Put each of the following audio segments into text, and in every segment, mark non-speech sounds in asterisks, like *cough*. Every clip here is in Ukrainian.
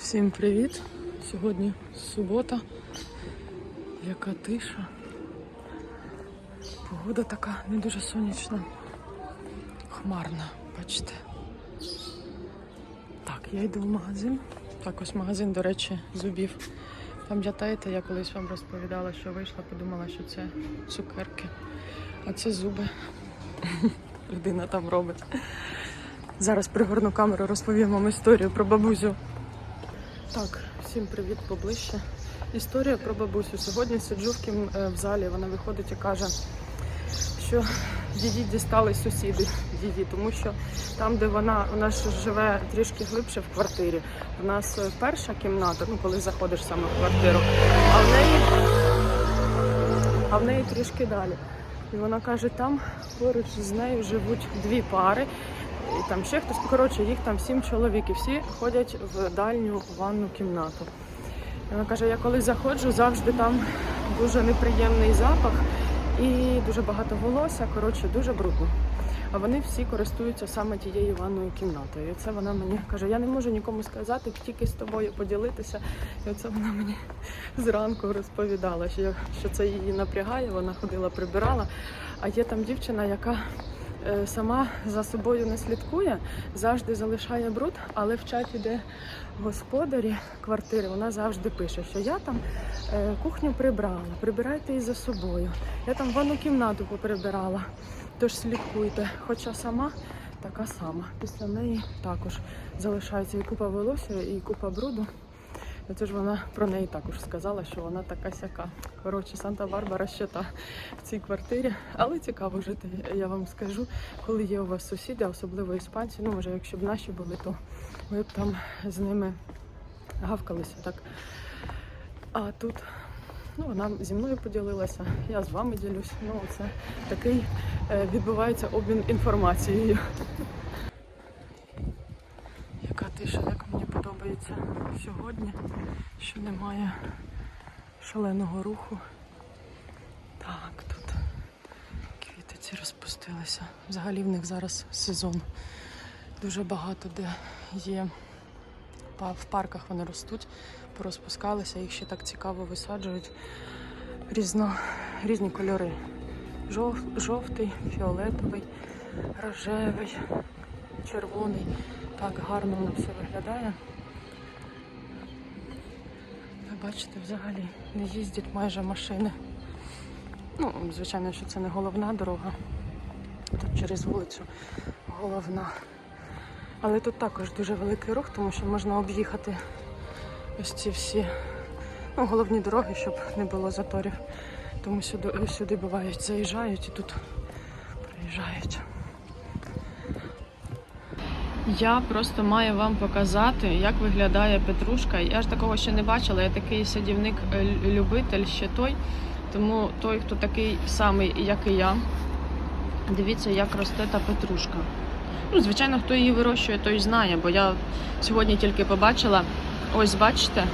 Всім привіт! Сьогодні субота. Яка тиша. Погода така не дуже сонячна. Хмарна, бачите. Так, я йду в магазин. Так, ось магазин, до речі, зубів. Пам'ятаєте, я колись вам розповідала, що вийшла, подумала, що це цукерки. А це зуби. *laughs* Людина там робить. Зараз пригорну камеру, розповім вам історію про бабусю. Так, всім привіт поближче. Історія про бабусю. Сьогодні сиджу в, кім... е, в залі, вона виходить і каже, що її дістали сусіди, її, тому що там, де вона, вона ж живе трішки глибше в квартирі. У нас е, перша кімната, ну коли заходиш саме в квартиру, а в неї, а в неї трішки далі. І вона каже, там поруч з нею живуть дві пари. І там ще хтось, коротше, їх там сім чоловік, і всі ходять в дальню ванну кімнату. І вона каже, я коли заходжу, завжди там дуже неприємний запах і дуже багато волосся, коротше, дуже брудно. А вони всі користуються саме тією ванною кімнатою. І це вона мені каже, я не можу нікому сказати, тільки з тобою поділитися. І оце вона мені зранку розповідала, що, що це її напрягає, вона ходила, прибирала. А є там дівчина, яка сама за собою не слідкує, завжди залишає бруд, але в чаті, де господарі квартири, вона завжди пише, що я там е, кухню прибрала, прибирайте і за собою. Я там ванну кімнату поприбирала. Тож слідкуйте. Хоча сама така сама. Після неї також залишається і купа волосся, і купа бруду. І Це ж вона про неї також сказала, що вона така сяка. Коротше, Санта-Барбара ще та в цій квартирі. Але цікаво жити, я вам скажу, коли є у вас сусіди, особливо іспанці. Ну, може, якщо б наші були, то ми б там з ними гавкалися так. А тут ну, вона зі мною поділилася, я з вами ділюсь. Ну, це такий е, відбувається обмін інформацією. Яка тиша, як мені подобається сьогодні, що немає шаленого руху. Так, тут квіти ці розпустилися. Взагалі в них зараз сезон. Дуже багато де є. В парках вони ростуть, порозпускалися, їх ще так цікаво висаджують. Різно, різні кольори. Жов, жовтий, фіолетовий, рожевий, червоний. Так гарно воно все виглядає. Бачите, взагалі не їздять майже машини. Ну, звичайно, що це не головна дорога. Тут через вулицю головна. Але тут також дуже великий рух, тому що можна об'їхати ось ці всі ну, головні дороги, щоб не було заторів. Тому сюди, сюди бувають, заїжджають і тут приїжджають. Я просто маю вам показати, як виглядає петрушка. Я ж такого ще не бачила. Я такий садівник-любитель ще той. Тому той, хто такий самий, як і я, дивіться, як росте та петрушка. Ну, звичайно, хто її вирощує, той знає, бо я сьогодні тільки побачила. Ось бачите,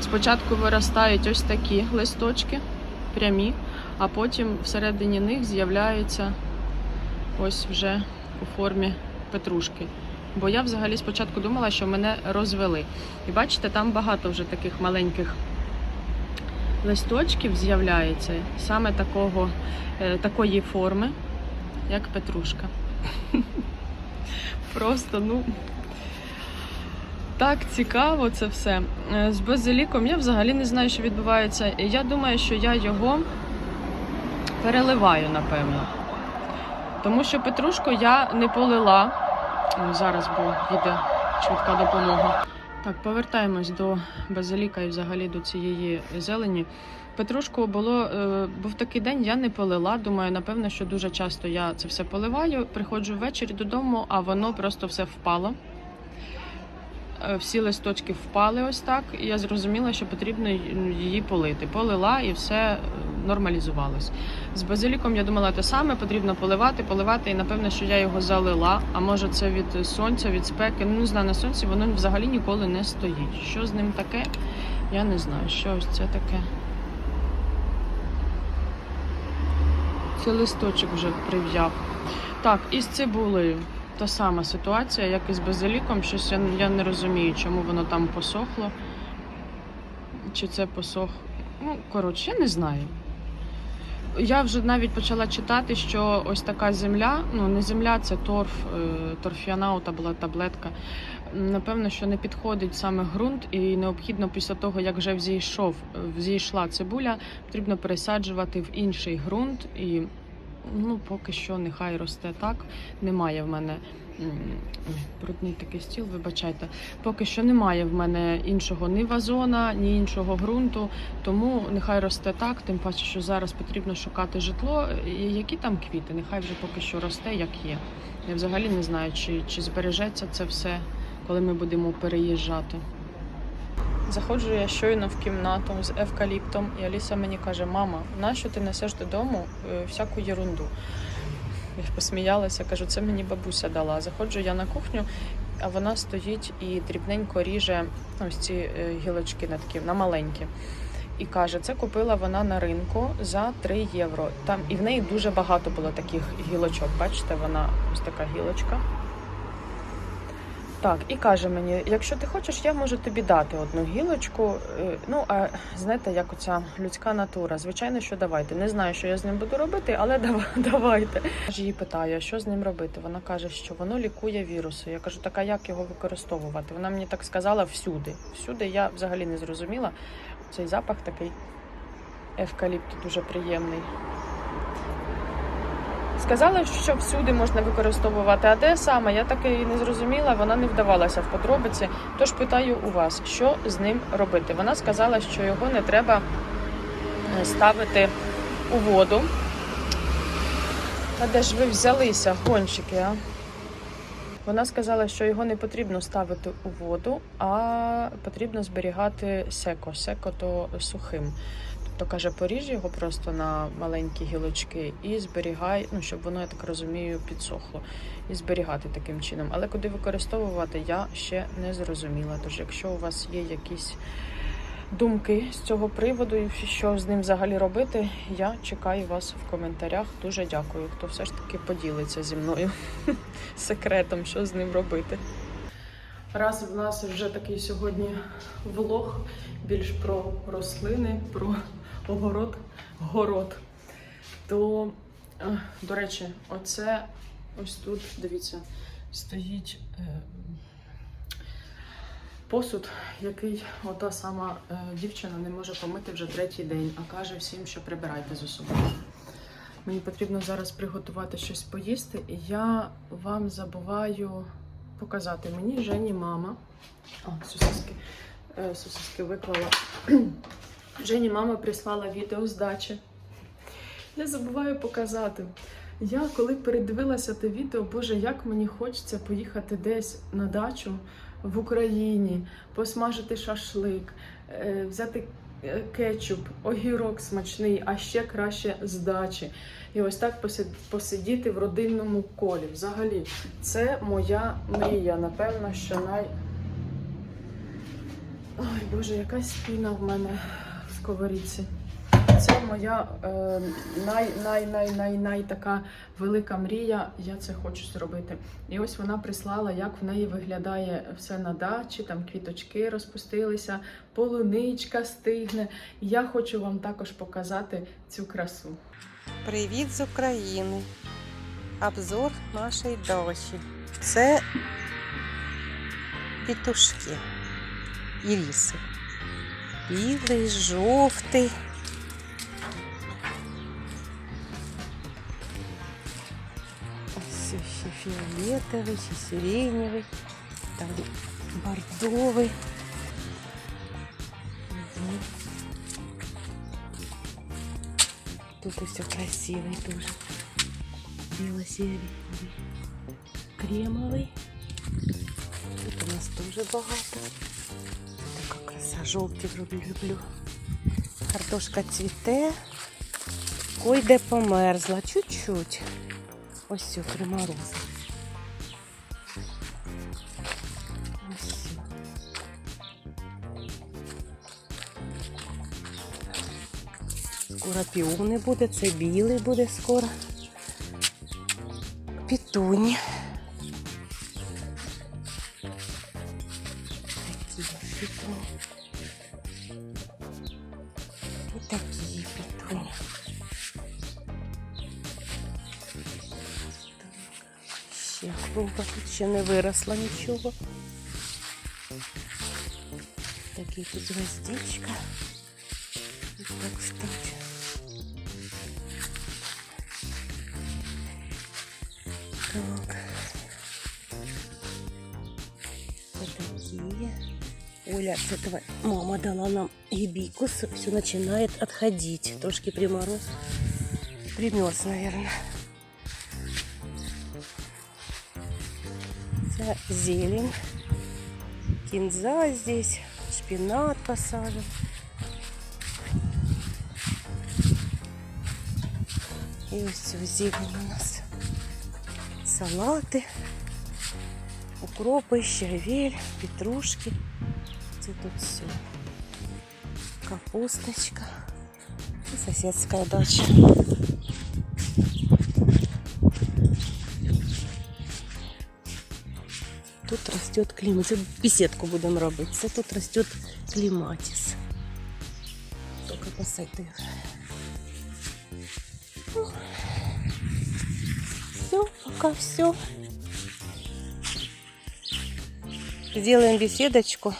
спочатку виростають ось такі листочки, прямі, а потім всередині них з'являються ось вже у формі петрушки. Бо я взагалі спочатку думала, що мене розвели. І бачите, там багато вже таких маленьких листочків з'являється, саме такого, е, такої форми, як петрушка. *laughs* Просто, ну. Так цікаво це все. Е, З базиліком я взагалі не знаю, що відбувається. Я думаю, що я його переливаю, напевно. Тому що петрушку я не полила. Ну, Зараз бо їде швидка допомога. Так, повертаємось до базиліка і взагалі до цієї зелені. Петрушку було е, був такий день, я не полила. Думаю, напевно, що дуже часто я це все поливаю. Приходжу ввечері додому, а воно просто все впало. Е, Всі листочки впали ось так, і я зрозуміла, що потрібно її полити. Полила і все е, нормалізувалось. З базиліком я думала те саме, потрібно поливати, поливати, і напевно, що я його залила. А може це від сонця, від спеки. Ну не знаю, на сонці воно взагалі ніколи не стоїть. Що з ним таке? Я не знаю, що ось це таке. Це листочок вже прив'яв. Так, і з цибулею. Та сама ситуація, як і з базиліком. Щось я, я не розумію, чому воно там посохло. Чи це посох. Ну, коротше, я не знаю. Я вже навіть почала читати, що ось така земля, ну не земля, це торф, е, торфіанаута була таблетка. Напевно, що не підходить саме ґрунт, і необхідно після того, як вже взійшов, взійшла цибуля, потрібно пересаджувати в інший ґрунт. І ну, поки що нехай росте так. Немає в мене брудний такий стіл, вибачайте. Поки що немає в мене іншого ні вазона, ні іншого ґрунту. Тому нехай росте так, тим паче, що зараз потрібно шукати житло. Які там квіти? Нехай вже поки що росте, як є. Я взагалі не знаю, чи, чи збережеться це все, коли ми будемо переїжджати. Заходжу я щойно в кімнату з евкаліптом, і Аліса мені каже: Мама, нащо ти несеш додому е, всяку єрунду? Я посміялася, кажу, це мені бабуся дала. Заходжу я на кухню, а вона стоїть і дрібненько ріже ось ці е, гілочки на такі, на маленькі. І каже, це купила вона на ринку за 3 євро. Там і в неї дуже багато було таких гілочок. Бачите, вона ось така гілочка. Так, і каже мені: якщо ти хочеш, я можу тобі дати одну гілочку. Е, Ну, а знаєте, як оця людська натура. Звичайно, що давайте. Не знаю, що я з ним буду робити, але *laughs* давайте. Я ж її питаю, що з ним робити? Вона каже, що воно лікує віруси. Я кажу, так а як його використовувати? Вона мені так сказала всюди. Всюди я взагалі не зрозуміла. Цей запах такий евкаліпту дуже приємний. Сказала, що всюди можна використовувати, а де саме, я так і не зрозуміла, вона не вдавалася в подробиці. Тож питаю у вас, що з ним робити. Вона сказала, що його не треба е, ставити у воду. А де ж ви взялися, гонщики, а? Вона сказала, що його не потрібно ставити у воду, а потрібно зберігати секо. Секо то сухим. Тобто каже, поріж його просто на маленькі гілочки і зберігай, ну щоб воно, я так розумію, підсохло. І зберігати таким чином. Але куди використовувати, я ще не зрозуміла. Тож, якщо у вас є якісь думки з цього приводу, і що з ним взагалі робити, я чекаю вас в коментарях. Дуже дякую, хто все ж таки поділиться зі мною *laughs* секретом, що з ним робити. Раз в нас вже такий сьогодні влог більш про рослини, про огород, город. То, е, до речі, оце ось тут, дивіться, стоїть е, посуд, який ота сама е, дівчина не може помити вже третій день, а каже всім, що прибирайте за собою. Мені потрібно зараз приготувати щось поїсти, і я вам забуваю показати. Мені Жені мама. О, сосиски. Сосиски виклала. Жені мама прислала відео з дачі. Я забуваю показати. Я коли передивилася те відео, Боже, як мені хочеться поїхати десь на дачу в Україні, посмажити шашлик, е, взяти е, кетчуп, огірок смачний, а ще краще з дачі. І ось так посидіти в родинному колі. Взагалі, це моя мрія. Напевно, що най. Ой, Боже, якась спіна в мене сковорідці. Це моя е, най, най, най, най, най така велика мрія. Я це хочу зробити. І ось вона прислала, як в неї виглядає все на дачі, там квіточки розпустилися, полуничка стигне. Я хочу вам також показати цю красу. Привіт з України. Обзор нашої дачі. Це петушки. Іріси. Білий, жовтий. Ось ще фіолетовий, чи сиреневий, там бордовий. Мгм. Тут все красивый тоже. Бело-серый, кремовый. Тут у нас тоже богато. Жовті люблю. Картошка цвіте. Ой, де померзла, чуть-чуть. Ось приморозила. Ось. Скоро піони буде, це білий буде скоро. Пітуні. І такі петуни. Ще клумба, тут ще не виросла нічого. Такий тут гвоздичка. І так стать. Так. Вот такие. Оля, с этого мама дала нам гибикус. Все начинает отходить. Трошки примороз. Примерз, наверное. Це зелень. Кинза здесь. Шпинат посажен. И ось цю зелень у нас. Салати. Укропи, щавель, петрушки. Це тут все. Капусточка. І сусідська дача. Тут растет кліматис. Це беседку будемо робити. Це тут растет кліматис. Тільки посадив. Все, пока все. Сделаем беседочку,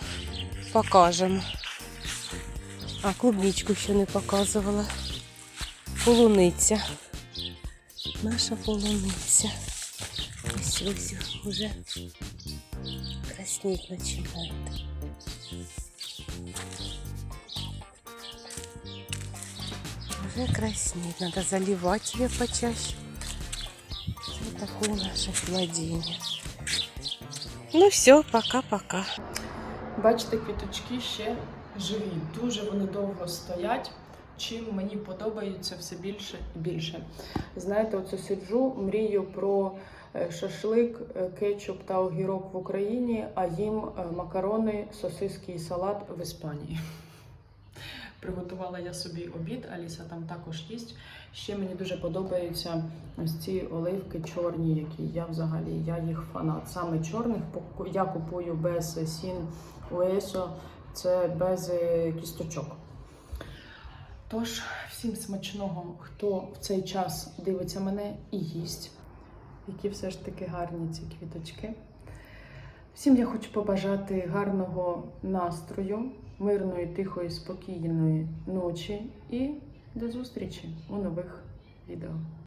покажем. А клубничку ще не показувала. Полуниця. Наша полуниця. Ось ось уже краснеть начинает. Уже краснеет. Надо заливать ее почаще. Вот такое наше владение. Ну все, пока-пока. Бачите, квіточки ще живі. Дуже вони довго стоять. Чим мені подобається все більше і більше. Знаєте, оце сиджу, мрію про е, шашлик, е, кетчуп та огірок в Україні, а їм е, макарони, сосиски і салат в Іспанії. Приготувала я собі обід, Аліса там також їсть. Ще мені дуже подобаються ось ці оливки чорні, які я взагалі я їх фанат. Саме чорних я купую без сін уесо, це без е, кісточок. Тож, всім смачного, хто в цей час дивиться мене і їсть, які все ж таки гарні ці квіточки. Всім я хочу побажати гарного настрою, мирної, тихої, спокійної ночі і до зустрічі у нових відео.